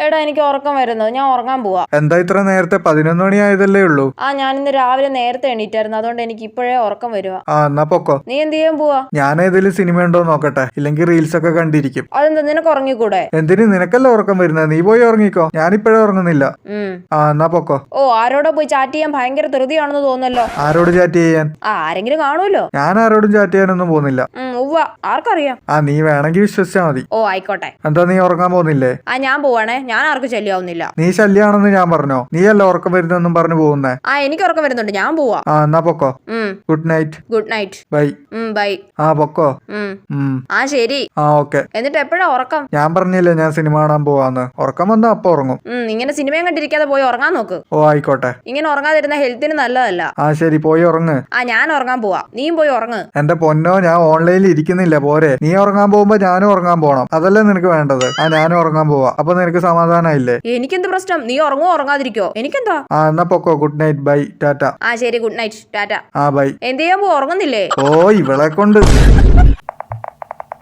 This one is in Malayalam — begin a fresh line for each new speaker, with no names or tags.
എടാ എനിക്ക് ഉറക്കം വരുന്നു. ഞാൻ ഉറങ്ങാൻ പോവാ.
എന്താ ഇത്ര നേരത്തെ പതിനൊന്ന് മണി ആയതല്ലേ ഉള്ളൂ?
ആ ഞാൻ ഇന്ന് രാവിലെ നേരത്തെ എണീറ്റായിരുന്നു. അതുകൊണ്ട് എനിക്ക് ഇപ്പോഴേ ഉറക്കം വരുക
ആ എന്നാ പൊക്കോ.
നീ എന്ത് ചെയ്യാൻ പോവാ?
ഞാൻ ഏതെങ്കിലും സിനിമ ഉണ്ടോ നോക്കട്ടെ. ഇല്ലെങ്കിൽ റീൽസ് ഒക്കെ കണ്ടിരിക്കും.
അതെന്താ നിനക്ക് ഉറങ്ങിക്കൂടെ?
എന്തിന്? നിനക്കല്ല ഉറക്കം വരുന്നത്? നീ പോയി ഉറങ്ങിക്കോ. ഞാനിപ്പോഴേ ഉറങ്ങുന്നില്ല.
ഉം.
ആ എന്നാ പൊക്കോ.
ഓ ആരോടോ പോയി ചാറ്റ് ചെയ്യാൻ ഭയങ്കര ധൃതിയാണെന്ന് തോന്നുന്നല്ലോ.
ആരോട് ചാറ്റ് ചെയ്യാൻ?
ആ ആരെങ്കിലും കാണുമല്ലോ.
ഞാൻ ആരോടും ചാറ്റ് ചെയ്യാനൊന്നും പോകുന്നില്ല.
ഉം. ഉവ്വ ആർക്കറിയാം?
ആ നീ വേണമെങ്കിൽ വിശ്വസിച്ചാ മതി.
ഓ ആയിക്കോട്ടെ.
എന്താ നീ ഉറങ്ങാൻ പോകുന്നില്ലേ?
ആ ഞാൻ പോവാണേ. ഞാൻ ആർക്കും ശല്യമാവുന്നില്ല
നീ ശല്യാണെന്ന് ഞാൻ പറഞ്ഞോ? നീ അല്ല ഉറക്കം വരുന്നെന്നും പറഞ്ഞു പോകുന്നേ?
ആ എനിക്ക് ഉറക്കം വരുന്നുണ്ട്. ഞാൻ പോവാ.
ആ എന്നാ പൊക്കോ. Good night
good night
bye
bye
ആ പൊക്കോ.
ആ ശരി.
ആ ഓക്കെ.
എന്നിട്ട് എപ്പോഴാ ഉറക്കം?
ഞാൻ പറഞ്ഞില്ലേ ഞാൻ സിനിമ കാണാൻ പോവാന്ന്. ഉറക്കം വന്നാ അപ്പൊ ഉറങ്ങും.
ഇങ്ങനെ സിനിമയും കണ്ടിരിക്കാതെ പോയി ഉറങ്ങാൻ നോക്ക്.
ഓ ആയിക്കോട്ടെ.
ഇങ്ങനെ ഉറങ്ങാതിരുന്ന ഹെൽത്തിന് നല്ലതല്ല.
ആ ശരി പോയി ഉറങ്ങ്.
ആ ഞാൻ ഉറങ്ങാൻ പോവാ. നീയും പോയി ഉറങ്ങ്.
എന്റെ പൊന്നോ ഞാൻ ഓൺലൈനിൽ ഇരിക്കുന്നില്ല പോരെ. നീ ഉറങ്ങാൻ പോകുമ്പോ ഞാനും ഉറങ്ങാൻ പോണം. അതല്ലേ നിനക്ക് വേണ്ടത്? ആ ഞാനും ഉറങ്ങാൻ പോവാ. അപ്പൊ നിനക്ക് സമാധാനമായില്ലേ
എനിക്കെന്ത് പ്രശ്നം? നീ ഉറങ്ങോ ഉറങ്ങാതിരിക്കോ എനിക്കെന്താ?
ആ എന്നാ പൊക്കോ. ഗുഡ് നൈറ്റ് ബൈ ടാറ്റ
ആ ശരി. ഗുഡ് നൈറ്റ് ടാറ്റ
ആ ബൈ
എന്ത് ചെയ്യാൻ ഉറങ്ങുന്നില്ലേ?
ഓ ഇവളെ കൊണ്ട്.